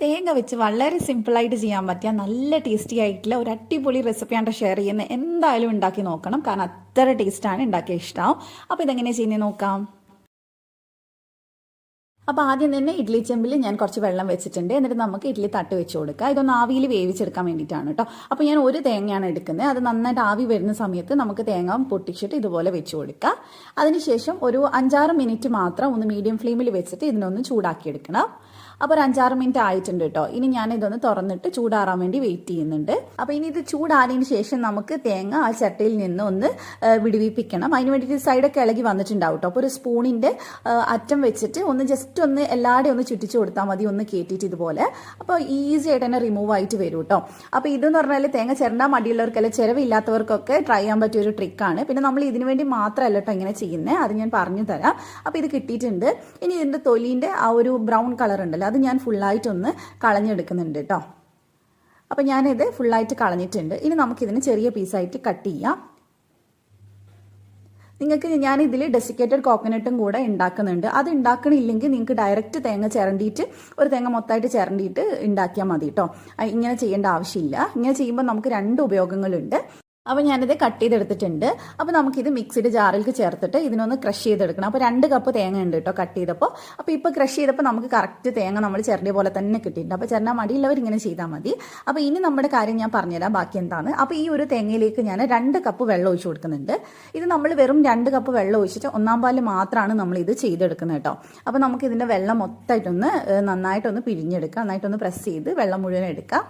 തേങ്ങ വെച്ച് വളരെ സിമ്പിളായിട്ട് ചെയ്യാൻ പറ്റിയ നല്ല ടേസ്റ്റി ആയിട്ടുള്ള ഒരു അടിപൊളി റെസിപ്പിയാണ് ഷെയർ ചെയ്യുന്നത്. എന്തായാലും ഉണ്ടാക്കി നോക്കണം. കാരണം അത്ര ടേസ്റ്റാണ് ഉണ്ടാക്കിയ ഇഷ്ടമാവും അപ്പോൾ ഇതെങ്ങനെ ചെയ്യുന്നത് നോക്കാം. അപ്പോൾ ആദ്യം തന്നെ ഇഡ്ലി ചെമ്പിൽ ഞാൻ കുറച്ച് വെള്ളം വെച്ചിട്ടുണ്ട്. എന്നിട്ട് നമുക്ക് ഇഡ്ലി തട്ട് വെച്ച് കൊടുക്കുക ഇതൊന്ന് ആവിയിൽ വേവിച്ചെടുക്കാൻ വേണ്ടിയിട്ടാണ് കേട്ടോ. അപ്പോൾ ഞാൻ ഒരു തേങ്ങയാണ് എടുക്കുന്നത്. അത് നന്നായിട്ട് ആവി വരുന്ന സമയത്ത് നമുക്ക് തേങ്ങ പൊട്ടിച്ചിട്ട് ഇതുപോലെ വെച്ച് കൊടുക്കുക അതിനുശേഷം ഒരു അഞ്ചാറ് മിനിറ്റ് മാത്രം ഒന്ന് മീഡിയം ഫ്ലെയിമിൽ വെച്ചിട്ട് ഇതിനൊന്ന് ചൂടാക്കിയെടുക്കണം. അപ്പോൾ ഒരു അഞ്ചാറ് മിനിറ്റ് ആയിട്ടുണ്ട് കേട്ടോ. ഇനി ഞാൻ ഇതൊന്ന് തുറന്നിട്ട് ചൂടാറാൻ വേണ്ടി വെയിറ്റ് ചെയ്യുന്നുണ്ട്. അപ്പോൾ ഇനി ഇത് ചൂടാറിയതിന് ശേഷം നമുക്ക് തേങ്ങ ആ ചട്ടിയിൽ നിന്ന് ഒന്ന് വിടുവിപ്പിക്കണം. അതിന് വേണ്ടിയിട്ട് സൈഡൊക്കെ ഇളകി വന്നിട്ടുണ്ടാവും കേട്ടോ. അപ്പോൾ ഒരു സ്പൂണിന്റെ അറ്റം വെച്ചിട്ട് ഒന്ന് ജസ്റ്റ് ഒന്ന് എല്ലാവരുടെയും ഒന്ന് ചുറ്റിച്ച് കൊടുത്താൽ മതി ഒന്ന് കയറ്റിയിട്ട് ഇതുപോലെ. അപ്പോൾ ഈസി ആയിട്ട് തന്നെ റിമൂവ് ആയിട്ട് വരും കേട്ടോ. അപ്പോൾ ഇതെന്ന് പറഞ്ഞാൽ തേങ്ങ ചിരണ്ടാൻ മടിയുള്ളവർക്കല്ല ചിരവില്ലാത്തവർക്കൊക്കെ ട്രൈ ചെയ്യാൻ പറ്റിയ ഒരു ട്രിക്കാണ് പിന്നെ നമ്മൾ ഇതിനു വേണ്ടി മാത്രമല്ല കേട്ടോ ഇങ്ങനെ ചെയ്യുന്നത് അത് ഞാൻ പറഞ്ഞു തരാം. അപ്പോൾ ഇത് കിട്ടിയിട്ടുണ്ട്. ഇനി ഇതിന്റെ തൊലീന്റെ ആ ഒരു ബ്രൗൺ കളർ ഉണ്ടല്ലോ അത് ഞാൻ ഫുള്ളായിട്ടൊന്ന് കളഞ്ഞെടുക്കുന്നുണ്ട് കേട്ടോ അപ്പോൾ ഞാനിത് ഫുള്ളായിട്ട് കളഞ്ഞിട്ടുണ്ട്. ഇനി നമുക്കിതിന് ചെറിയ പീസായിട്ട് കട്ട് ചെയ്യാം. നിങ്ങൾക്ക് ഞാൻ ഇതിൽ ഡെസിക്കേറ്റഡ് കോക്കനട്ടും കൂടെ ഉണ്ടാക്കുന്നുണ്ട് അത് ഉണ്ടാക്കണില്ലെങ്കിൽ നിങ്ങൾക്ക് ഡയറക്റ്റ് തേങ്ങ ചിരണ്ടിയിട്ട് ഒരു തേങ്ങ മൊത്തമായിട്ട് ചിരണ്ടിയിട്ട് ഉണ്ടാക്കിയാൽ മതി കേട്ടോ ഇങ്ങനെ ചെയ്യേണ്ട ആവശ്യമില്ല. ഇങ്ങനെ ചെയ്യുമ്പോൾ നമുക്ക് രണ്ട് ഉപയോഗങ്ങളുണ്ട്. അപ്പോൾ ഞാനിത് കട്ട് ചെയ്തെടുത്തിട്ടുണ്ട്. അപ്പോൾ നമുക്കിത് മിക്സിഡ് ജാറിലേക്ക് ചേർത്തിട്ട് ഇതിനൊന്ന് ക്രഷ് ചെയ്തെടുക്കണം. അപ്പോൾ രണ്ട് കപ്പ് തേങ്ങ ഉണ്ട് കേട്ടോ കട്ട് ചെയ്തപ്പോൾ അപ്പോൾ ഇപ്പോൾ ക്രഷ് ചെയ്തപ്പോൾ നമുക്ക് കറക്റ്റ് തേങ്ങ നമ്മൾ ചിരണ്ടിയ പോലെ തന്നെ കിട്ടിയിട്ടുണ്ട്. അപ്പോൾ ചിരണ്ടാൻ മടിയുള്ളവർ ഇങ്ങനെ ചെയ്താൽ മതി. അപ്പോൾ ഇനി നമ്മുടെ കാര്യം ഞാൻ പറഞ്ഞുതരാം. ബാക്കി എന്താണ്? അപ്പോൾ ഈ ഒരു തേങ്ങയിലേക്ക് ഞാൻ രണ്ട് കപ്പ് വെള്ളം ഒഴിച്ചു കൊടുക്കുന്നുണ്ട്. ഇത് നമ്മൾ വെറും രണ്ട് കപ്പ് വെള്ളം ഒഴിച്ചിട്ട് ഒന്നാം പാൽ മാത്രമാണ് നമ്മൾ ഇത് ചെയ്തെടുക്കുന്നത് കേട്ടോ അപ്പോൾ നമുക്കിതിന്റെ വെള്ളം മൊത്തമായിട്ടൊന്ന് നന്നായിട്ടൊന്ന് പിഴിഞ്ഞെടുക്കാം. നന്നായിട്ടൊന്ന് പ്രസ് ചെയ്ത് വെള്ളം മുഴുവൻ എടുക്കാം.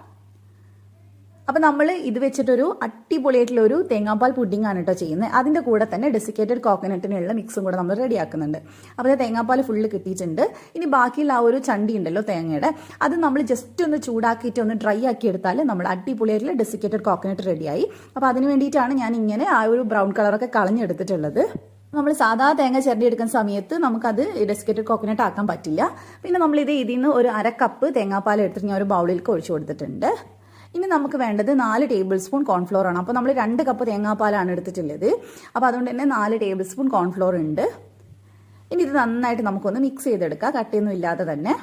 അപ്പോൾ നമ്മൾ ഇത് വെച്ചിട്ടൊരു അടിപൊളിയായിട്ടുള്ള ഒരു തേങ്ങാപ്പാൽ പുഡിംഗ് ആണ് കേട്ടോ ചെയ്യുന്നത് അതിന്റെ കൂടെ തന്നെ ഡെസിക്കേറ്റഡ് കോക്കനട്ടിനുള്ള മിക്സും കൂടെ നമ്മൾ റെഡിയാക്കുന്നുണ്ട് അപ്പോൾ തേങ്ങാപ്പാൽ ഫുള്ള് കിട്ടിയിട്ടുണ്ട്. ഇനി ബാക്കിയുള്ള ആ ഒരു ചണ്ടി ഉണ്ടല്ലോ തേങ്ങയുടെ അത് നമ്മൾ ജസ്റ്റ് ഒന്ന് ചൂടാക്കിയിട്ട് ഒന്ന് ഡ്രൈ ആക്കി എടുത്താൽ നമ്മൾ അടിപൊളിയായിട്ടുള്ള ഡെസിക്കേറ്റഡ് കോക്കനട്ട് റെഡിയായി അപ്പോൾ അതിന് വേണ്ടിയിട്ടാണ് ഞാൻ ഇങ്ങനെ ആ ഒരു ബ്രൗൺ കളറൊക്കെ കളഞ്ഞെടുത്തിട്ടുള്ളത്. നമ്മൾ സാധാ തേങ്ങ ചിരണ്ടി എടുക്കുന്ന സമയത്ത് നമുക്കത് ഡെസ്കേറ്റഡ് കോക്കനട്ട് ആക്കാൻ പറ്റില്ല. പിന്നെ നമ്മളിത് ഇതിൽ നിന്ന് ഒരു അര കപ്പ് തേങ്ങാപ്പാൽ എടുത്തിട്ട് ഞാൻ ഒരു ബൗളിലേക്ക് ഒഴിച്ചു കൊടുത്തിട്ടുണ്ട്. ഇനി നമുക്ക് വേണ്ടത് നാല് ടേബിൾ സ്പൂൺ കോൺഫ്ലോർ ആണ്. അപ്പോൾ നമ്മൾ രണ്ട് കപ്പ് തേങ്ങാപ്പാലാണ് എടുത്തിട്ടുള്ളത്. അപ്പോൾ അതുകൊണ്ട് തന്നെ നാല് ടേബിൾ സ്പൂൺ കോൺഫ്ലോർ ഉണ്ട്. ഇനി ഇത് നന്നായിട്ട് നമുക്കൊന്ന് മിക്സ് ചെയ്തെടുക്കാം. കട്ടിയൊന്നും ഇല്ലാതെ തന്നെ.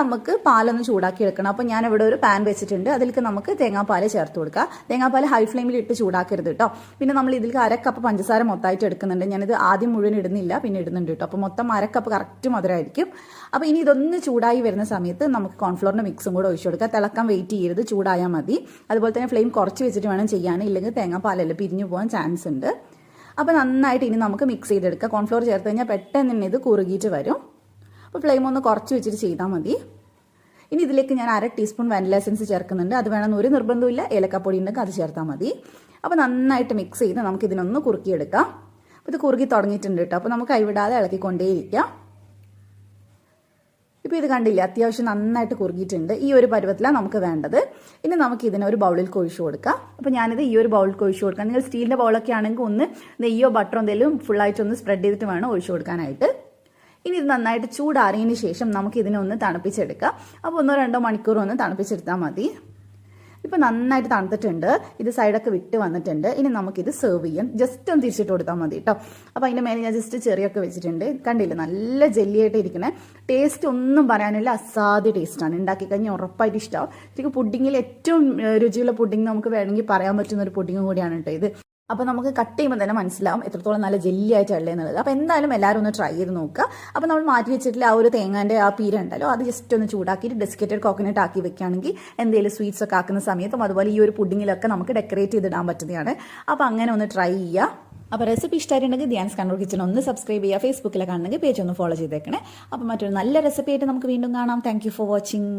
നമുക്ക് പാലൊന്ന് ചൂടാക്കി എടുക്കണം അപ്പോൾ ഞാൻ ഇവിടെ ഒരു പാൻ വെച്ചിട്ടുണ്ട്. അതിലേക്ക് നമുക്ക് തേങ്ങാപ്പാൽ ചേർത്ത് കൊടുക്കുക തേങ്ങാപ്പാൽ ഹൈ ഫ്ലെയിമിൽ ഇട്ട് ചൂടാക്കരുത് കേട്ടോ പിന്നെ നമ്മൾ ഇതിലേക്ക് അരക്കപ്പ് പഞ്ചസാര മൊത്തമായിട്ട് എടുക്കുന്നുണ്ട്. ഞാനിത് ആദ്യം മുഴുവൻ ഇടുന്നില്ല പിന്നെ ഇടുന്നുണ്ട് കേട്ടോ അപ്പോൾ മൊത്തം അരക്കപ്പ് കറക്റ്റ് മധുരമായിരിക്കും അപ്പോൾ ഇനി ഇതൊന്ന് ചൂടായി വരുന്ന സമയത്ത് നമുക്ക് കോൺഫ്ലോറിന്റെ മിക്സും കൂടെ ഒഴിച്ചു കൊടുക്കുക തിളക്കാൻ വെയിറ്റ് ചെയ്യരുത് ചൂടായാൽ മതി. അതുപോലെ തന്നെ ഫ്ലെയിം കുറച്ച് വെച്ചിട്ട് വേണം ചെയ്യാൻ. ഇല്ലെങ്കിൽ തേങ്ങാപ്പാലല്ല പിരിഞ്ഞു പോകാൻ ചാൻസ് ഉണ്ട്. അപ്പോൾ നന്നായിട്ട് ഇനി നമുക്ക് മിക്സ് ചെയ്തെടുക്കുക കോൺഫ്ലോർ ചേർത്ത് കഴിഞ്ഞാൽ പെട്ടെന്ന് തന്നെ ഇത് കുറുകിയിട്ട് വരും. അപ്പോൾ ഫ്ലെയിം ഒന്ന് കുറച്ച് വെച്ചിട്ട് ചെയ്താൽ മതി. ഇനി ഇതിലേക്ക് ഞാൻ അര ടീസ്പൂൺ വാനില എസൻസ് ചേർക്കുന്നുണ്ട്. അത് വേണമെന്ന് ഒരു നിർബന്ധമില്ല ഏലക്കപ്പൊടി ഉണ്ടെങ്കിൽ അത് ചേർത്താൽ മതി. അപ്പോൾ നന്നായിട്ട് മിക്സ് ചെയ്ത് നമുക്ക് ഇതിനൊന്ന് കുറുക്കിയെടുക്കാം. അപ്പോൾ ഇത് കുറുക്കി തുടങ്ങിയിട്ടുണ്ട് കേട്ടോ അപ്പോൾ നമുക്ക് കൈവിടാതെ ഇളക്കിക്കൊണ്ടേയിരിക്കാം. ഇപ്പോൾ ഇത് കണ്ടില്ല അത്യാവശ്യം നന്നായിട്ട് കുറുകിയിട്ടുണ്ട്. ഈ ഒരു പരുവത്തിലാണ് നമുക്ക് വേണ്ടത്. ഇനി നമുക്ക് ഇതിനെ ഒരു ബൗളിൽ കൊഴിച്ചു കൊടുക്കാം. അപ്പോൾ ഞാനിത് ഈ ഒരു ബൗളിൽ കൊഴിച്ചു കൊടുക്കാം. നിങ്ങൾ സ്റ്റീലിന്റെ ബൗളൊക്കെ ആണെങ്കിൽ ഒന്ന് നെയ്യോ ബട്ടറോ എന്തെങ്കിലും ഫുള്ളായിട്ട് ഒന്ന് സ്പ്രെഡ് ചെയ്തിട്ട് വേണം ഒഴിച്ചു കൊടുക്കാനായിട്ട്. ഇനി ഇത് നന്നായിട്ട് ചൂടാറിയതിന് ശേഷം നമുക്ക് ഇതിനെ ഒന്ന് തണുപ്പിച്ചെടുക്കാം. അപ്പോൾ ഒന്നോ രണ്ടോ മണിക്കൂർ ഒന്ന് തണുപ്പിച്ചെടുത്താൽ മതി. ഇപ്പോൾ നന്നായിട്ട് തണുത്തിട്ടുണ്ട്. ഇത് സൈഡൊക്കെ വിട്ട് വന്നിട്ടുണ്ട്. ഇനി നമുക്കിത് സെർവ് ചെയ്യാം. ജസ്റ്റ് ഒന്ന് തിരിച്ചിട്ട് കൊടുത്താൽ മതി കേട്ടോ അപ്പോൾ അതിന്റെ മേലെ ഞാൻ ജസ്റ്റ് ചെറിയൊക്കെ വെച്ചിട്ടുണ്ട്. കണ്ടില്ല? നല്ല ജെല്ലിയായിട്ട് ഇരിക്കണേ. ടേസ്റ്റ് ഒന്നും പറയാനില്ല. അസാധ്യ ടേസ്റ്റാണ് ഉണ്ടാക്കി കഴിഞ്ഞാൽ ഉറപ്പായിട്ട് ഇഷ്ടമാവും ശരിക്കും പുഡിങ്ങിൽ ഏറ്റവും രുചിയുള്ള പുഡിങ് നമുക്ക് വേണമെങ്കിൽ പറയാൻ പറ്റുന്ന ഒരു പുഡിങ് കൂടിയാണ് കേട്ടോ ഇത്. അപ്പോൾ നമുക്ക് കട്ട് ചെയ്യുമ്പോൾ തന്നെ മനസ്സിലാവും എത്രത്തോളം നല്ല ജെല്ലി എന്നുള്ളത്. അപ്പോൾ എന്തായാലും എല്ലാവരും ഒന്ന് ട്രൈ ചെയ്ത് നോക്കുക. അപ്പോൾ നമ്മൾ മാറ്റി വെച്ചിട്ടില്ല ആ ഒരു തേങ്ങാന്റെ ആ പീര ഉണ്ടല്ലോ അത് ജസ്റ്റ് ഒന്ന് ചൂടാക്കിയിട്ട് ഡെസ്കേറ്റഡ് കോക്കനട്ട് ആക്കി വെക്കുകയാണെങ്കിൽ എന്തെങ്കിലും സ്വീറ്റ്സ് ഒക്കെ ആക്കുന്ന സമയത്തും അതുപോലെ ഈ ഒരു പുഡിങ്ങിലൊക്കെ നമുക്ക് ഡെക്കറേറ്റ് ചെയ്തിടാൻ പറ്റുന്നതാണ്. അപ്പോൾ അങ്ങനെ ഒന്ന് ട്രൈ ചെയ്യുക. അപ്പോൾ റെസിപ്പി ഇഷ്ടമായിട്ടുണ്ടെങ്കിൽ ധ്യാൻസ് കണ്ണൂർ കിച്ചൺ ഒന്ന് സബ്സ്ക്രൈബ് ചെയ്യുക ഫേസ്ബുക്കിലെ കാണണമെങ്കിൽ പേജ് ഒന്ന് ഫോളോ ചെയ്തേക്കണേ. അപ്പോൾ മറ്റൊരു നല്ല റെസിപ്പി ആയിട്ട് നമുക്ക് വീണ്ടും കാണാം. Thank for watching